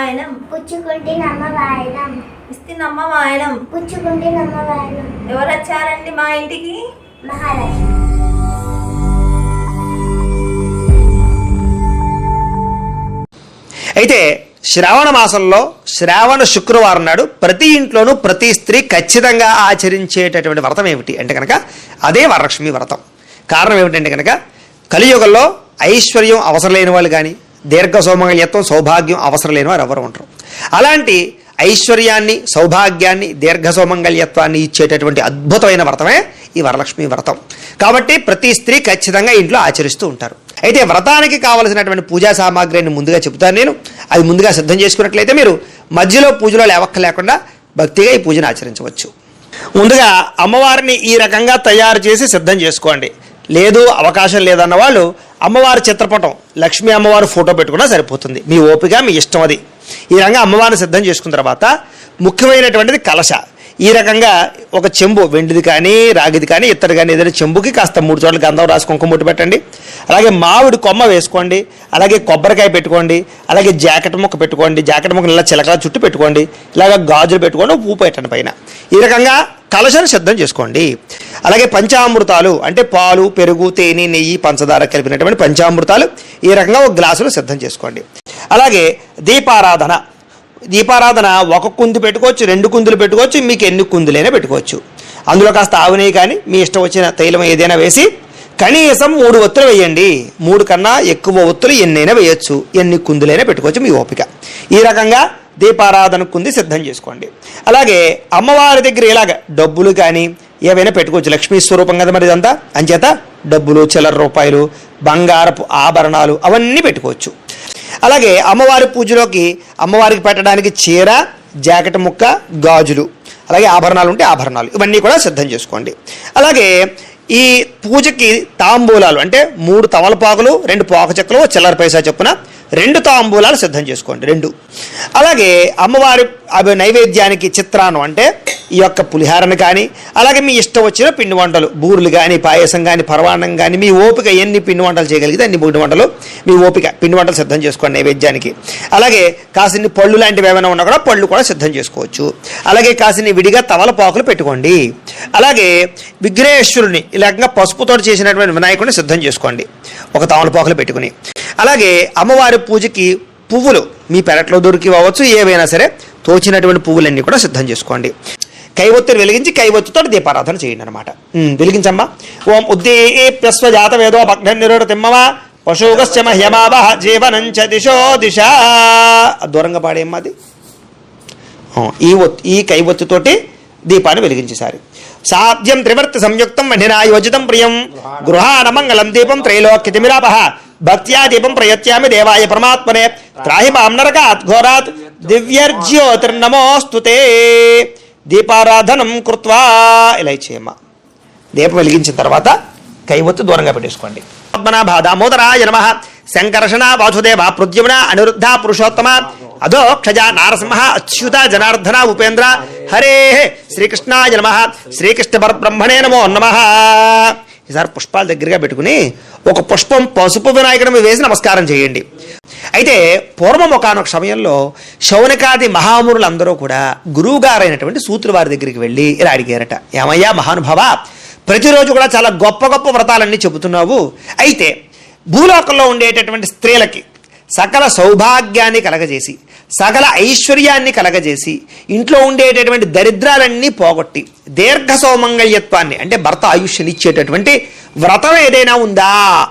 వాయనం పుచ్చుకుంటే నమ్మ వాయనం. ఇస్తినమ్మ వాయనం. పుచ్చుకుంటే నమ్మ వాయనం. ఎవరు వచ్చారండి మా ఇంటికి? అయితే శ్రావణ మాసంలో శ్రావణ శుక్రవారం నాడు ప్రతి ఇంట్లోనూ ప్రతి స్త్రీ ఖచ్చితంగా ఆచరించేటటువంటి వ్రతం ఏమిటి అంటే కనుక అదే వరలక్ష్మి వ్రతం. కారణం ఏమిటంటే కనుక కలియుగంలో ఐశ్వర్యం అవసరం లేని వాళ్ళు కానీ దీర్ఘ సౌమంగళ్యత్వం సౌభాగ్యం అవసరం లేని వారు ఎవరు ఉంటారు అలాంటి ఐశ్వర్యాన్ని సౌభాగ్యాన్ని దీర్ఘ సౌమంగళ్యత్వాన్ని ఇచ్చేటటువంటి అద్భుతమైన వ్రతమే ఈ వరలక్ష్మి వ్రతం. కాబట్టి ప్రతి స్త్రీ ఖచ్చితంగా ఇంట్లో ఆచరిస్తూ ఉంటారు. అయితే వ్రతానికి కావలసినటువంటి పూజా సామాగ్రిని ముందుగా చెబుతాను నేను. అది ముందుగా సిద్ధం చేసుకున్నట్లయితే మీరు మధ్యలో పూజలో లేవక్క లేకుండా భక్తిగా ఈ పూజను ఆచరించవచ్చు. ముందుగా అమ్మవారిని ఈ రకంగా తయారు చేసి సిద్ధం చేసుకోండి. లేదు అవకాశం లేదన్న వాళ్ళు అమ్మవారి చిత్రపటం లక్ష్మీ అమ్మవారు ఫోటో పెట్టుకున్నా సరిపోతుంది. మీ ఓపిక మీ ఇష్టం అది. ఈ రకంగా అమ్మవారిని సిద్ధం చేసుకున్న తర్వాత ముఖ్యమైనటువంటిది కలశ. ఈ రకంగా ఒక చెంబు వెండిది కానీ రాగిది కానీ ఇత్తడి కానీ ఏదైనా చెంబుకి కాస్త మూడు చోట్ల గంధం రాసి కుంకుమ పెట్టండి. అలాగే మామిడి కొమ్మ వేసుకోండి. అలాగే కొబ్బరికాయ పెట్టుకోండి. అలాగే జాకెట్ ముక్క పెట్టుకోండి. జాకెట్ ముక్క ఇలా చిలకల చుట్టూ పెట్టుకోండి. ఇలాగ గాజులు పెట్టుకోండి పువ్వు పెట్టండి పైన. ఈ రకంగా కలశను సిద్ధం చేసుకోండి. అలాగే పంచామృతాలు అంటే పాలు పెరుగు తేనె నెయ్యి పంచదార కలిపినటువంటి పంచామృతాలు ఈ రకంగా ఒక గ్లాసులో సిద్ధం చేసుకోండి. అలాగే దీపారాధన. దీపారాధన ఒక కుందు పెట్టుకోవచ్చు రెండు కుందులు పెట్టుకోవచ్చు మీకు ఎన్ని కుందులైనా పెట్టుకోవచ్చు. అందులో కాస్త ఆవు కానీ మీ ఇష్టం వచ్చిన తైలం ఏదైనా వేసి కనీసం మూడు ఒత్తులు వేయండి. మూడు కన్నా ఎక్కువ ఒత్తులు ఎన్నైనా వేయొచ్చు. ఎన్ని కుందులైనా పెట్టుకోవచ్చు మీ ఓపిక. ఈ రకంగా దీపారాధన కుంది సిద్ధం చేసుకోండి. అలాగే అమ్మవారి దగ్గర ఇలాగ డబ్బులు కానీ ఏవైనా పెట్టుకోవచ్చు. లక్ష్మీ స్వరూపం కదా మరి ఇదంతా. అంచేత డబ్బులు చిల్లర రూపాయలు బంగారపు ఆభరణాలు అవన్నీ పెట్టుకోవచ్చు. అలాగే అమ్మవారి పూజలోకి అమ్మవారికి పెట్టడానికి చీర జాకెట్ ముక్క గాజులు అలాగే ఆభరణాలు ఉంటే ఆభరణాలు. ఇవన్నీ కూడా సిద్ధం చేసుకోండి. అలాగే ఈ పూజకి తాంబూలాలు అంటే మూడు తమలపాకులు రెండు పాక చెక్కలు చిల్లర పైసా చొప్పున రెండు తాంబూలాలు సిద్ధం చేసుకోండి రెండు. అలాగే అమ్మవారి అవి నైవేద్యానికి చిత్రాన్నం అంటే ఈ యొక్క పులిహారను కానీ అలాగే మీ ఇష్టం వచ్చిన పిండి వంటలు బూరెలు కానీ పాయసం కానీ పరవాన్నం కానీ మీ ఓపిక ఎన్ని పిండి వంటలు చేయగలిగితే అన్ని పిండి వంటలు మీ ఓపిక పిండి వంటలు సిద్ధం చేసుకోండి నైవేద్యానికి. అలాగే కాసిన్ని పళ్ళు లాంటివి ఏమైనా ఉన్నా కూడా పళ్ళు కూడా సిద్ధం చేసుకోవచ్చు. అలాగే కాసిన్ని విడిగా తవలపాకులు పెట్టుకోండి. అలాగే విఘ్నేశ్వరుని ఇలాగ పసుపుతో చేసినటువంటి వినాయకుడిని సిద్ధం చేసుకోండి. ఒక తమలపాకులు పెట్టుకుని. అలాగే అమ్మవారి పూజకి పువ్వులు మీ పెరట్లో దొరికి అవ్వచ్చు ఏవైనా సరే తోచినటువంటి పువ్వులన్నీ కూడా సిద్ధం చేసుకోండి. కైవత్తులు వెలిగించి కైవత్తుతో దీపారాధన చేయండి అనమాట వెలిగించమ్మా. ఓం ఉద్దీప్యస్వ జాత వేదో భగ్న నిరోధ తిమ్మవా. పశుగస్య మహ్యమావహ జీవనంచ దిశో దిశ. దూరంగా పాడేమ్మా అది. ఈ ఈ కైవత్తుతోటి దీపాన్ని వెలిగించేశారు. సాధ్యం త్రివర్తి సంయుక్తం మహినా యోజితం ప్రియం. గృహాన మంగళం దీపం త్రైలోక్యతిమిరాపహ. భక్త్యా దీపం ప్రయత్యామి దేవాయ పరమాత్మనే. త్రాహి మాం నరకాత్ ఘోరాత్. దివ్యర్జ్యోతిర్నమోస్తుతే దీపారాధనం కృత్వా ఇలా ఇచ్చేయమ్మ దీపం వెలిగించిన తర్వాత కైవత్తు దూరంగా పెట్టేసుకోండి. పద్మనాభ దామోదరాయ నమ. శంకర్షణ వాసుదేవ పృథ్యమున అనిరుద్ధ పురుషోత్తమ. అధోక్షజ నారసింహ అచ్యుత జనార్దన ఉపేంద్ర. హరే శ్రీకృష్ణాయ నమ. శ్రీకృష్ణ పరబ్రహ్మణే నమో నమ. ఈసారి పుష్పాలు దగ్గరగా పెట్టుకుని ఒక పుష్పం పసుపు వినాయకుడి మీద వేసి నమస్కారం చేయండి. అయితే పూర్వం ఒకనొక సమయంలో శౌనకాది మహామురులందరూ కూడా గురువుగారైనటువంటి సూతుల వారి దగ్గరికి వెళ్ళి ఇలా అడిగారట ఏమయ్యా మహానుభావ ప్రతిరోజు కూడా చాలా గొప్ప గొప్ప వ్రతాలన్నీ చెబుతున్నావు. అయితే భూలోకంలో ఉండేటటువంటి స్త్రీలకి సకల సౌభాగ్యాన్ని కలగజేసి సకల ఐశ్వర్యాన్ని కలగజేసి ఇంట్లో ఉండేటటువంటి దరిద్రాలన్నీ పోగొట్టి దీర్ఘ సౌమంగళ్యత్వాన్ని అంటే భర్త ఆయుష్యనిచ్చేటటువంటి వ్రతం ఏదైనా ఉందా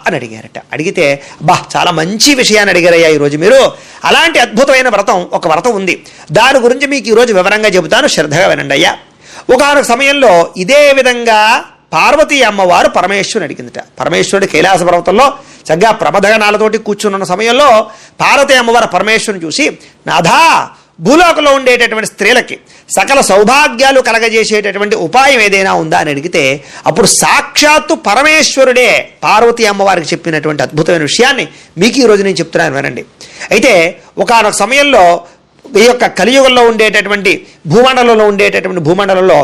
అని అడిగారట. అడిగితే బా చాలా మంచి విషయాన్ని అడిగారయ్యా ఈరోజు మీరు. అలాంటి అద్భుతమైన వ్రతం ఒక వ్రతం ఉంది. దాని గురించి మీకు ఈరోజు వివరంగా చెబుతాను. శ్రద్ధగా వినండి అయ్యా ఒకనొక సమయంలో ఇదే విధంగా పార్వతీ అమ్మవారు పరమేశ్వరుని అడిగిందిట. పరమేశ్వరుడు కైలాస పర్వతంలో చక్కగా ప్రబధగణాలతోటి కూర్చున్న సమయంలో పార్వతీ అమ్మవారు పరమేశ్వరుని చూసి నాథా భూలోకంలో ఉండేటటువంటి స్త్రీలకి సకల సౌభాగ్యాలు కలగజేసేటటువంటి ఉపాయం ఏదైనా ఉందా? అని అడిగితే అప్పుడు సాక్షాత్తు పరమేశ్వరుడే పార్వతీ అమ్మవారికి చెప్పినటువంటి అద్భుతమైన విషయాన్ని మీకు ఈరోజు నేను చెప్తున్నాను వినండి. అయితే ఒకనొక సమయంలో ఈ యొక్క కలియుగంలో ఉండేటటువంటి భూమండలంలో ఉండేటటువంటి భూమండలంలో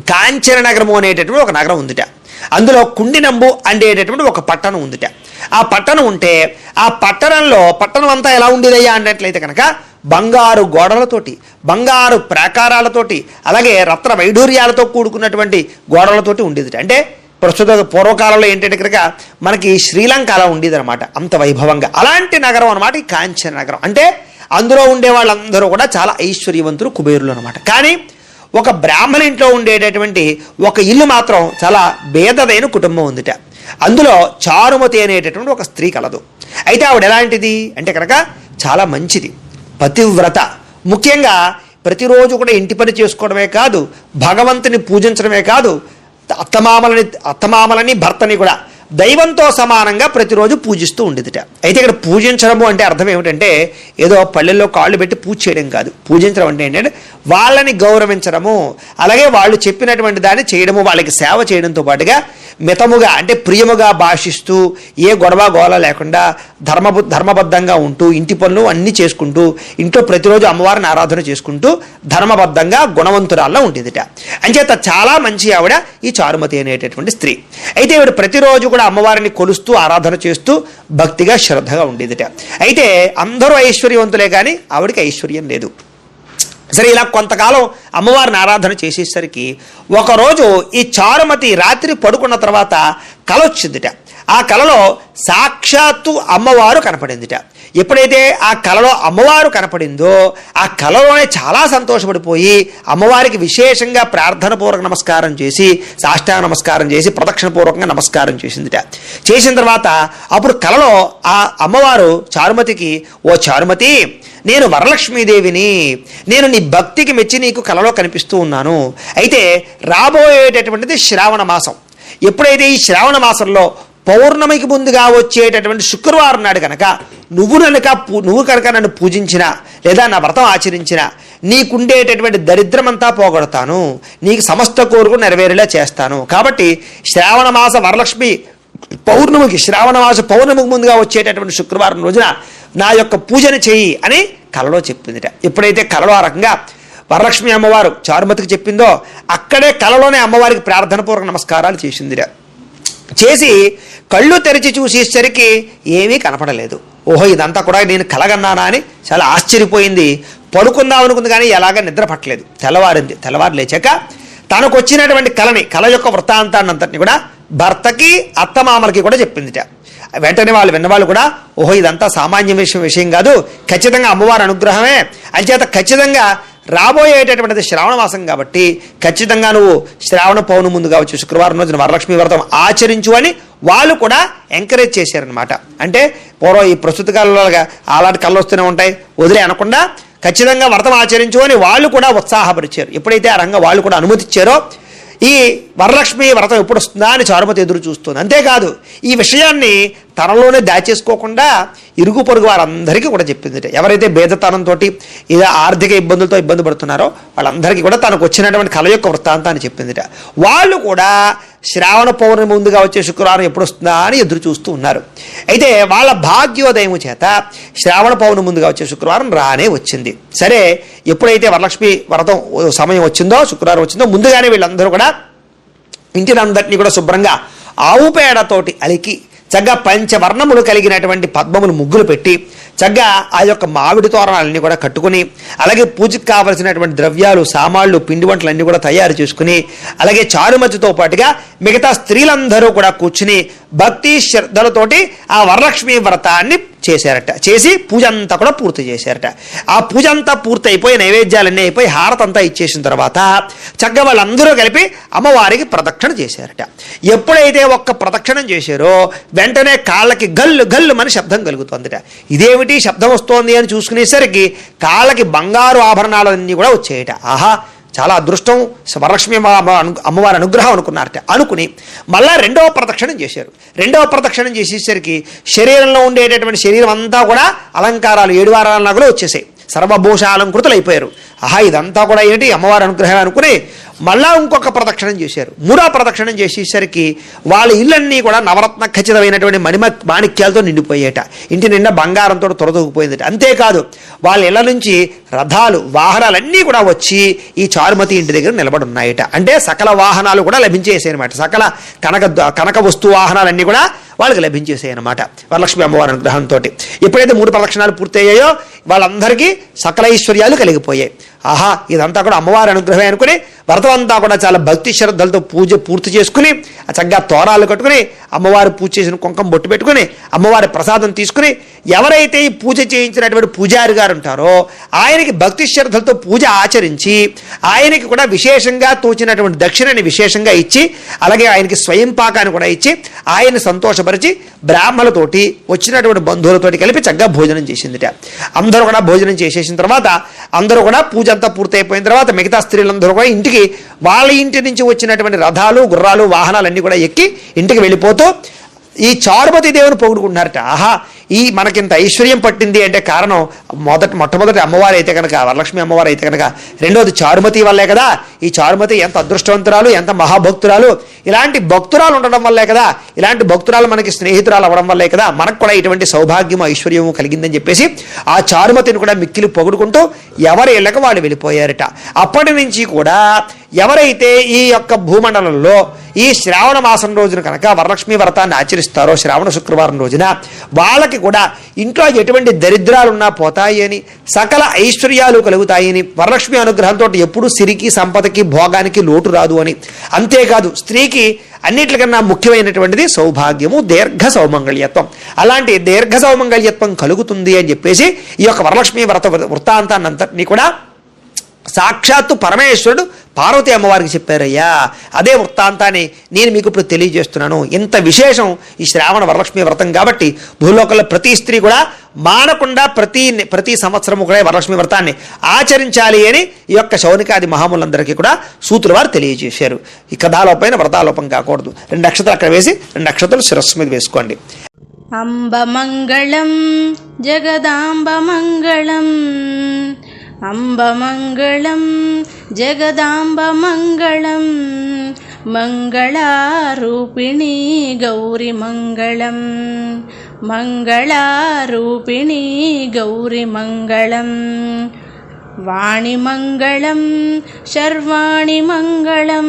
కాంచన నగరము అనేటటువంటి ఒక నగరం ఉందిట. అందులో కుండినంబు అండేటటువంటి ఒక పట్టణం ఉందిట. ఆ పట్టణం ఉంటే ఆ పట్టణంలో పట్టణం అంతా ఎలా ఉండేదయ్యా అన్నట్లయితే కనుక బంగారు గోడలతోటి బంగారు ప్రాకారాలతోటి అలాగే రత్న వైఢూర్యాలతో కూడుకున్నటువంటి గోడలతోటి ఉండేది అంటే ప్రస్తుత పూర్వకాలంలో ఏంటంటే కనుక మనకి శ్రీలంక అలా ఉండేది అనమాట అంత వైభవంగా. అలాంటి నగరం అనమాట ఈ కాంచన నగరం. అంటే అందులో ఉండే వాళ్ళందరూ కూడా చాలా ఐశ్వర్యవంతులు కుబేరులు అనమాట కానీ ఒక బ్రాహ్మణ ఇంట్లో ఉండేటటువంటి ఒక ఇల్లు మాత్రం చాలా భేదదైన కుటుంబం ఉందిట. అందులో చారుమతి అనేటటువంటి ఒక స్త్రీ కలదు. అయితే ఆవిడ ఎలాంటిది? అంటే కనుక చాలా మంచిది. పతివ్రత. ముఖ్యంగా ప్రతిరోజు కూడా ఇంటి పని చేసుకోవడమే కాదు భగవంతుని పూజించడమే కాదు అత్తమామలని అత్తమామలని భర్తని కూడా దైవంతో సమానంగా ప్రతిరోజు పూజిస్తూ ఉండేదిట. అయితే ఇక్కడ పూజించడము అంటే అర్థం ఏమిటంటే ఏదో పల్లెల్లో కాళ్ళు పెట్టి పూజ చేయడం కాదు. పూజించడం అంటే ఏంటంటే వాళ్ళని గౌరవించడము అలాగే వాళ్ళు చెప్పినటువంటి దాన్ని చేయడము వాళ్ళకి సేవ చేయడంతో పాటుగా మితముగా అంటే ప్రియముగా భాషిస్తూ ఏ గొడవ గోల లేకుండా ధర్మ ధర్మబద్ధంగా ఉంటూ ఇంటి పనులు అన్నీ చేసుకుంటూ ఇంట్లో ప్రతిరోజు అమ్మవారిని ఆరాధన చేసుకుంటూ ధర్మబద్ధంగా గుణవంతురాల్లో ఉండేదిట. అంచేత చాలా మంచి ఆవిడ ఈ చారుమతి అనేటటువంటి స్త్రీ. అయితే ఈవిడ ప్రతిరోజు కూడా అమ్మవారిని కొలుస్తూ ఆరాధన చేస్తూ భక్తిగా శ్రద్ధగా ఉండేదిట. అయితే అందరూ ఐశ్వర్యవంతులే కానీ ఆవిడకి ఐశ్వర్యం లేదు. సరే ఇలా కొంతకాలం అమ్మవారిని ఆరాధన చేసేసరికి ఒకరోజు ఈ చారుమతి రాత్రి పడుకున్న తర్వాత కలొచ్చిందిట. ఆ కలలో సాక్షాత్తు అమ్మవారు కనపడిందిట. ఎప్పుడైతే ఆ కలలో అమ్మవారు కనపడిందో ఆ కలలోనే చాలా సంతోషపడిపోయి అమ్మవారికి విశేషంగా ప్రార్థనపూర్వక నమస్కారం చేసి సాష్టాంగ నమస్కారం చేసి ప్రదక్షిణపూర్వకంగా నమస్కారం చేసిందిట. చేసిన తర్వాత అప్పుడు కలలో ఆ అమ్మవారు చారుమతికి ఓ చారుమతి నేను వరలక్ష్మీదేవిని నేను నీ భక్తికి మెచ్చి నీకు కలలో కనిపిస్తూ ఉన్నాను. అయితే రాబోయేటటువంటిది శ్రావణ మాసం. ఎప్పుడైతే ఈ శ్రావణ మాసంలో పౌర్ణమికి ముందుగా వచ్చేటటువంటి శుక్రవారం నాడు కనుక నువ్వు కనుక పూ- నువ్వు కనుక నన్ను పూజించినా లేదా నా వ్రతం ఆచరించిన నీకుండేటటువంటి దరిద్రమంతా పోగొడతాను. నీకు సమస్త కోరుకు నెరవేరేలా చేస్తాను. కాబట్టి శ్రావణ మాస వరలక్ష్మి పౌర్ణమికి శ్రావణ మాస పౌర్ణమికి ముందుగా వచ్చేటటువంటి శుక్రవారం రోజున నా యొక్క పూజను చెయ్యి అని కలలో చెప్పిందిట. ఎప్పుడైతే కలలో ఆ రకంగా వరలక్ష్మి అమ్మవారు చారుమతికి చెప్పిందో అక్కడే కలలోనే అమ్మవారికి ప్రార్థనపూర్వక నమస్కారాలు చేసిందిరా చేసి కళ్ళు తెరిచి చూసేసరికి ఏమీ కనపడలేదు. ఓహో ఇదంతా కూడా నేను కలగన్నానా అని చాలా ఆశ్చర్యపోయింది. పడుకుందాం అనుకుంది కానీ ఎలాగ నిద్ర పట్టలేదు. తెల్లవారింది. తెల్లవారు లేచాక తనకు వచ్చినటువంటి కళని కళ యొక్క వృత్తాంతాన్ని అంతటిని కూడా భర్తకి అత్తమామలకి కూడా చెప్పిందిట. వెంటనే వాళ్ళు విన్నవాళ్ళు కూడా ఓహో ఇదంతా సామాన్య విషయం విషయం కాదు. ఖచ్చితంగా అమ్మవారి అనుగ్రహమే. అంచేత ఖచ్చితంగా రాబోయేటటువంటిది శ్రావణ మాసం కాబట్టి ఖచ్చితంగా నువ్వు శ్రావణ పౌర్ణమి ముందుగా వచ్చి శుక్రవారం రోజున వరలక్ష్మి వ్రతం ఆచరించు అని వాళ్ళు కూడా ఎంకరేజ్ చేశారనమాట అంటే పూర్వం ఈ ప్రస్తుత కాలంలో అలాంటి కళ్ళు వస్తూనే ఉంటాయి వదిలే అనకుండా ఖచ్చితంగా వ్రతం ఆచరించు అని వాళ్ళు కూడా ఉత్సాహపరిచారు. ఎప్పుడైతే ఆ రంగం వాళ్ళు కూడా అనుమతిచ్చారో ఈ వరలక్ష్మి వ్రతం ఎప్పుడు వస్తుందా అని చారుమతి ఎదురు చూస్తుంది. అంతేకాదు ఈ విషయాన్ని తనలోనే దాచేసుకోకుండా ఇరుగు పొరుగు వారందరికీ కూడా చెప్పింది. ఎవరైతే భేదతనంతో ఇలా ఆర్థిక ఇబ్బందులతో ఇబ్బంది పడుతున్నారో వాళ్ళందరికీ కూడా తనకు వచ్చినటువంటి కళ యొక్క వృత్తాంతాన్ని చెప్పిందిట వాళ్ళు కూడా శ్రావణ పౌర్ణమి ముందుగా వచ్చే శుక్రవారం ఎప్పుడు వస్తుందా అని ఎదురు చూస్తూ ఉన్నారు. అయితే వాళ్ళ భాగ్యోదయం చేత శ్రావణ పౌర్ణమి ముందుగా వచ్చే శుక్రవారం రానే వచ్చింది. సరే ఎప్పుడైతే వరలక్ష్మి వ్రతం సమయం వచ్చిందో శుక్రవారం వచ్చిందో ముందుగానే వీళ్ళందరూ కూడా ఇంటినందరినీ కూడా శుభ్రంగా ఆవు పేడతోటి అలికి చక్కగా పంచవర్ణములు కలిగినటువంటి పద్మములు ముగ్గులు పెట్టి చక్కగా ఆ యొక్క మామిడి తోరణాలన్నీ కూడా కట్టుకుని అలాగే పూజకు కావలసినటువంటి ద్రవ్యాలు సామాన్లు పిండి వంటలు అన్నీ కూడా తయారు చేసుకుని అలాగే చారుమతితో పాటుగా మిగతా స్త్రీలందరూ కూడా కూర్చుని భక్తి శ్రద్ధలతోటి ఆ వరలక్ష్మి వ్రతాన్ని చేశారట. చేసి పూజ అంతా కూడా పూర్తి చేశారట. ఆ పూజ అంతా పూర్తి అయిపోయి నైవేద్యాలన్నీ అయిపోయి హారతంతా ఇచ్చేసిన తర్వాత చక్కగా వాళ్ళందరూ కలిపి అమ్మవారికి ప్రదక్షిణ చేశారట. ఎప్పుడైతే ఒక్క ప్రదక్షిణం చేశారో వెంటనే కాళ్ళకి గల్లు గల్లు అని శబ్దం కలుగుతుందిట. ఇదేమిటి శబ్దం వస్తోంది అని చూసుకునేసరికి కాళ్ళకి బంగారు ఆభరణాలన్నీ కూడా వచ్చేయట. ఆహా చాలా అదృష్టం వరలక్ష్మి అమ్మవారి అనుగ్రహం అనుకున్నారట. అనుకుని మళ్ళా రెండవ ప్రదక్షిణం చేశారు. రెండవ ప్రదక్షిణం చేసేసరికి శరీరంలో ఉండేటటువంటి శరీరం అంతా కూడా అలంకారాలు ఏడు వారాల నగలు వచ్చేసాయి. సర్వభూషాలంకృతులైపోయారు అయిపోయారు ఆహా ఇదంతా కూడా ఏంటి అమ్మవారి అనుగ్రహం అనుకుని మళ్ళా ఇంకొక ప్రదక్షిణం చేశారు. మూడో ప్రదక్షిణం చేసేసరికి వాళ్ళ ఇళ్ళన్నీ కూడా నవరత్న ఖచ్చితమైనటువంటి మణిమ మాణిక్యాలతో నిండిపోయేట. ఇంటి నిండా బంగారంతో తొలదూగిపోయిందట అంతేకాదు వాళ్ళ ఇళ్ళ నుంచి రథాలు వాహనాలన్నీ కూడా వచ్చి ఈ చారుమతి ఇంటి దగ్గర నిలబడి ఉన్నాయట అంటే సకల వాహనాలు కూడా లభించేసాయి అనమాట సకల కనక కనక వస్తు వాహనాలన్నీ కూడా వాళ్ళకి లభించేసాయి అనమాట వరలక్ష్మి అమ్మవారి అనుగ్రహంతో ఎప్పుడైతే మూడు ప్రదక్షిణాలు పూర్తయ్యాయో వాళ్ళందరికీ సకల ఐశ్వర్యాలు కలిగిపోయాయి. ఆహా ఇదంతా కూడా అమ్మవారి అనుగ్రహమే అనుకుని వ్రతం అంతా కూడా చాలా భక్తి శ్రద్ధలతో పూజ పూర్తి చేసుకుని చక్కగా తోరాలు కట్టుకుని అమ్మవారు పూజ చేసిన కుంకం బొట్టు పెట్టుకుని అమ్మవారి ప్రసాదం తీసుకుని ఎవరైతే ఈ పూజ చేయించినటువంటి పూజారి గారు ఉంటారో ఆయనకి భక్తి శ్రద్ధలతో పూజ ఆచరించి ఆయనకి కూడా విశేషంగా తోచినటువంటి దక్షిణని విశేషంగా ఇచ్చి అలాగే ఆయనకి స్వయం పాకాన్ని కూడా ఇచ్చి ఆయన సంతోషపరిచి బ్రాహ్మణులతోటి వచ్చినటువంటి బంధువులతోటి కలిపి చక్కగా భోజనం చేసిందిట. అందరూ కూడా భోజనం చేసేసిన తర్వాత అందరూ కూడా పూజ అంతా పూర్తయిపోయిన తర్వాత మిగతా స్త్రీలందరూ కూడా ఇంటికి వాళ్ళ ఇంటి నుంచి వచ్చినటువంటి రథాలు గుర్రాలు వాహనాలు అన్నీ కూడా ఎక్కి ఇంటికి వెళ్ళిపోతూ ఈ చారుమతి దేవుని పొగుడుకుంటున్నారట. ఆహా ఈ మనకింత ఐశ్వర్యం పట్టింది అంటే కారణం మొదట మొట్టమొదటి అమ్మవారు అయితే కనుక వరలక్ష్మి అమ్మవారు అయితే కనుక రెండోది చారుమతి వల్లే కదా. ఈ చారుమతి ఎంత అదృష్టవంతురాలు ఎంత మహాభక్తురాలు. ఇలాంటి భక్తురాలు ఉండడం వల్లే కదా ఇలాంటి భక్తురాలు మనకి స్నేహితురాలు అవ్వడం వల్లే కదా మనకు కూడా ఇటువంటి సౌభాగ్యము ఐశ్వర్యము కలిగిందని చెప్పేసి ఆ చారుమతిని కూడా మిక్కిలి పొగుడుకుంటూ ఎవరి ఇళ్ళకి వాళ్ళు వెళ్ళిపోయారట. అప్పటి నుంచి కూడా ఎవరైతే ఈ యొక్క భూమండలంలో ఈ శ్రావణ మాసం రోజున కనుక వరలక్ష్మి వ్రతాన్ని ఆచరిస్తారో శ్రావణ శుక్రవారం రోజున వాళ్ళకి కూడా ఇంట్లో ఎటువంటి దరిద్రాలున్నా పోతాయి అని సకల ఐశ్వర్యాలు కలుగుతాయని వరలక్ష్మి అనుగ్రహంతో ఎప్పుడు సిరికి సంపదకి భోగానికి లోటు రాదు అని. అంతేకాదు స్త్రీకి అన్నిటికన్నా ముఖ్యమైనటువంటిది సౌభాగ్యము దీర్ఘ సౌమంగళ్యత్వం. అలాంటి దీర్ఘ సౌమంగళ్యత్వం కలుగుతుంది అని చెప్పేసి ఈ యొక్క వరలక్ష్మి వ్రత వృత్తాంతాన్నంతటినీ కూడా సాక్షాత్తు పరమేశ్వరుడు పార్వతి అమ్మవారికి చెప్పారయ్యా అదే వృత్తాంతాన్ని నేను మీకు ఇప్పుడు తెలియజేస్తున్నాను. ఇంత విశేషం ఈ శ్రావణ వరలక్ష్మి వ్రతం కాబట్టి భూలోకంలో ప్రతి స్త్రీ కూడా మానకుండా ప్రతి ప్రతి సంవత్సరము కూడా వరలక్ష్మి వ్రతాన్ని ఆచరించాలి అని ఈ యొక్క శౌనికాది మహాములందరికీ కూడా సూతులు వారు తెలియజేశారు. ఈ కథాలోపైన వ్రతాలోపం కాకూడదు. రెండు నక్షత్రాలు అక్కడ వేసి రెండు నక్షత్రాలు శిరస్సు మీద వేసుకోండి. అంబమంగళం జగదాంబమంగళం അംബമംഗളം ജഗദാംബമംഗളം മംഗളാരൂപിണി ഗൗരിമംഗളം മംഗളാരൂപിണി ഗൗരിമംഗളം വാണിമംഗളം ശർവാണി മംഗളം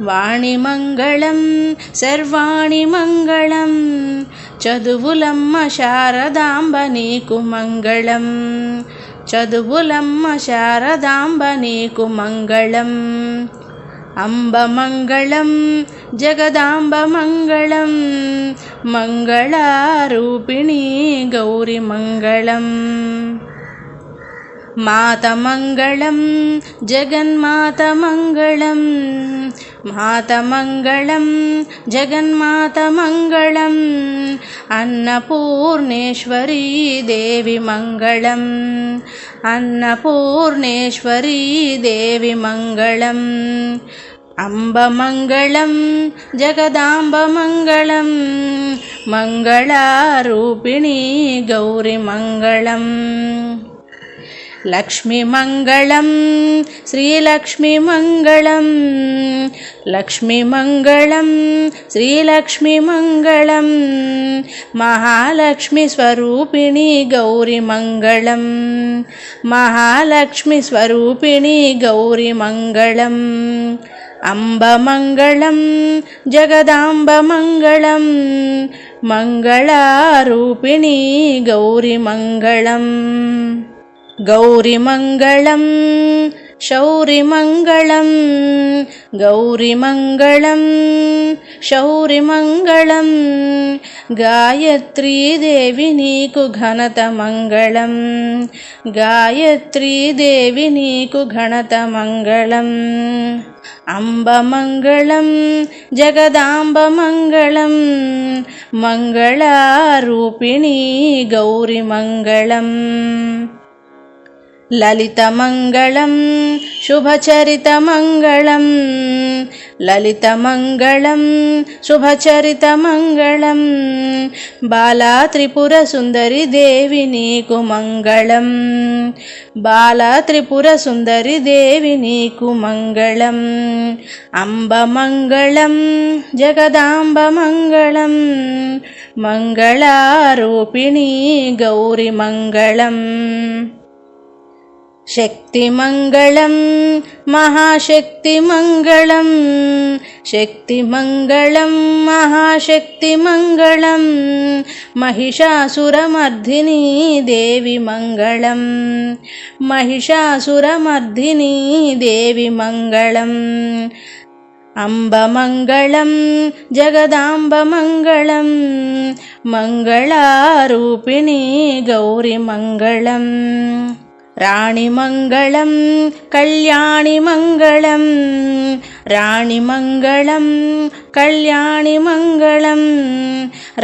വാണിമംഗളം സർവാണി മംഗളം చదువులమ్మ శారదాంబ నీకు మంగళం చదువులమ్మ శారదాంబ నీకు మంగళం. అంబ మంగళం జగదాంబ మంగళం మంగళారూపిణీ గౌరి మంగళం. मातमङ्गलं जगन्मातमङ्गलम्। मातमङ्गलं जगन्मातमङ्गलम्। अन्नपूर्णेश्वरी देवि मङ्गलम्। अन्नपूर्णेश्वरी देवि मङ्गलम्। अम्बमङ्गलं जगदाम्बमङ्गलं मङ्गलारूपिणी गौरिमङ्गलम्। लक्ष्मीमङ्गलं श्रीलक्ष्मीमङ्गलं लक्ष्मीमङ्गलं श्रीलक्ष्मीमङ्गलं महालक्ष्मीस्वरूपिणी गौरिमङ्गलं महालक्ष्मीस्वरूपिणी गौरिमङ्गलम् अम्बमङ्गलं जगदाम्बमङ्गलं मङ्गलारूपिणी गौरिमङ्गलम्। गौरिमङ्गलम् शौरिमङ्गलम् गौरिमङ्गलम् शौरिमङ्गलम् गायत्री देवि नीकु घनतमङ्गलम् गायत्री देवि नीकु घनतमङ्गलम् अम्बमङ्गलम् जगदाम्बमङ्गलम् मङ्गलारूपिणी गौरिमङ्गलम् ललितमङ्गलं शुभचरितमङ्गलं ललितमङ्गलं शुभचरितमङ्गलं बाला त्रिपुरसुन्दरि देवि नीकुमङ्गलं बाला त्रिपुरसुन्दरि देवि नीकुमङ्गलम् अम्बमङ्गलं जगदाम्बमङ्गलं मङ्गलारूपिणी गौरिमङ्गलम् क्तिमङ्गलं महाशक्तिमङ्गलम् शक्तिमङ्गलं महाशक्तिमङ्गलम् महिषासुरमर्धिनी देविमङ्गलम् महिषासुरमर्धिनी देविमङ्गलम् अम्बमङ्गलं जगदाम्बमङ्गलम् मङ्गलारूपिणी गौरिमङ्गलम्। राणिमङ्गलं कल्याणिमङ्गलं राणिमङ्गलं कल्याणिमङ्गलं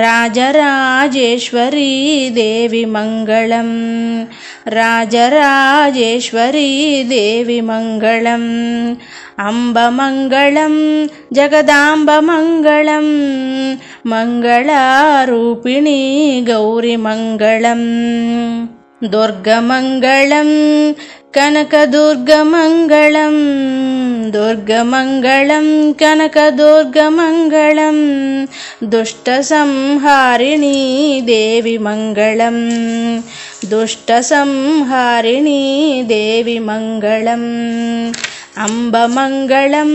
राजराजेश्वरी देवि मङ्गलम् राजराजेश्वरी देवि मङ्गलम् अम्बमङ्गलं जगदाम्बमङ्गलं मङ्गलारूपिणी गौरिमङ्गलम् दुर्गमङ्गलं कनकदुर्गमङ्गलं दुर्गमङ्गलं कनकदुर्गमङ्गलं दुष्टसंहारिणी देवि मङ्गलम् दुष्टसंहारिणी देवि मङ्गलम् അംബമംഗളം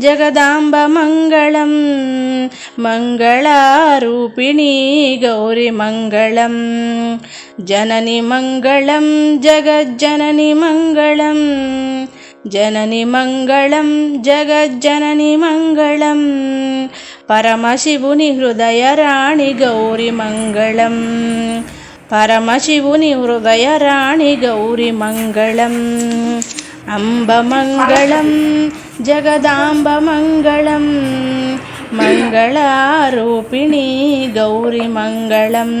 ജഗദാംബമംഗളം മംഗളാരൂപിണി ഗൗരിമംഗളം ജനനി മംഗളം ജഗജ്ജനനി മംഗളം ജനനി മംഗളം ജഗജ്ജനനി മംഗളം പരമശിവുനി హృదయరాణి గౌరి మంగళం പരമശിവുനി హృదయరాణి ഗൗരി മംഗളം அம்பமங்கலம் ஜெகதாம்பமங்கலம் மங்களாரூபிணி கௌரி மங்களம்